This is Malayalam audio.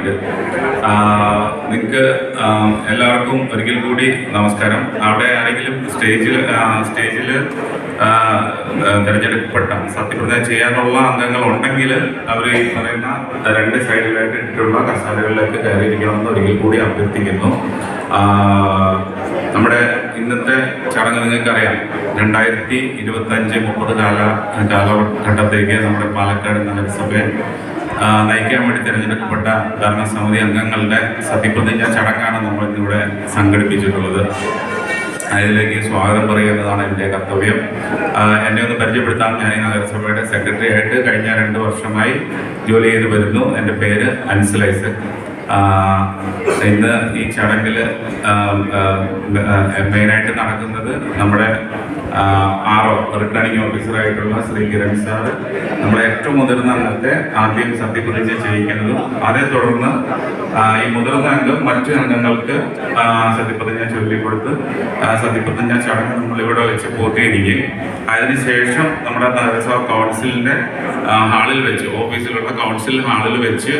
ചെയ്യാനുണ്ട് നിങ്ങൾക്ക് എല്ലാവർക്കും ഒരിക്കൽ കൂടി നമസ്കാരം. അവിടെ ആരെങ്കിലും സ്റ്റേജിൽ സ്റ്റേജിൽ തിരഞ്ഞെടുക്കപ്പെട്ട സത്യപ്രതിജ്ഞ ചെയ്യാനുള്ള അംഗങ്ങൾ ഉണ്ടെങ്കിൽ അവർ ഈ പറയുന്ന രണ്ട് സൈഡിലായിട്ട് ഇട്ടിട്ടുള്ള കസാലകളിലേക്ക് കയറിയിരിക്കണമെന്ന് ഒരിക്കൽ കൂടി അഭ്യർത്ഥിക്കുന്നു. നമ്മുടെ ഇന്നത്തെ ചടങ്ങ് നിങ്ങൾക്കറിയാം. രണ്ടായിരത്തി ഇരുപത്തഞ്ച് മുപ്പത് കാല കാലഘട്ടത്തേക്ക് നമ്മുടെ പാലക്കാട് നഗരസഭയെ ആ, നയിക്കാൻ വേണ്ടി തിരഞ്ഞെടുക്കപ്പെട്ട ഭരണസമിതി അംഗങ്ങളുടെ സത്യപ്രതിജ്ഞ ചടങ്ങാണ് നമ്മൾ ഇന്നിവിടെ സംഘടിപ്പിച്ചിട്ടുള്ളത്. അതിലേക്ക് സ്വാഗതം പറയുന്നതാണ് എന്റെ കർത്തവ്യം. എന്നെ ഒന്ന് പരിചയപ്പെടുത്താൻ ഞാൻ ഈ നഗരസഭയുടെ സെക്രട്ടറി ആയിട്ട് കഴിഞ്ഞ രണ്ട് വർഷമായി ജോലി ചെയ്ത് വരുന്നു. എന്റെ പേര് അൻസലൈസ് ഇന്ന് ഈ ചടങ്ങിൽ മെയിനായിട്ട് നടക്കുന്നത് നമ്മുടെ ഒ റിട്ടേണിംഗ് ഓഫീസറായിട്ടുള്ള ശ്രീ കിരൺ സാറ് നമ്മുടെ ഏറ്റവും മുതിർന്ന അംഗത്തെ ആദ്യം സത്യപ്രതിജ്ഞ ചെയ്യിക്കുന്നതും അതേ തുടർന്ന് ഈ മുതിർന്ന അംഗം മറ്റു അംഗങ്ങൾക്ക് സത്യപ്രതിജ്ഞ ചൊല്ലിക്കൊടുത്ത് സത്യപ്രതിജ്ഞ ചടങ്ങ് നമ്മൾ ഇവിടെ വെച്ച് പൂർത്തീകരിക്കുകയും അതിനുശേഷം നമ്മുടെ നഗരസഭ കൗൺസിലിന്റെ ഹാളിൽ വെച്ച് ഓഫീസിലുള്ള കൗൺസിൽ ഹാളിൽ വെച്ച്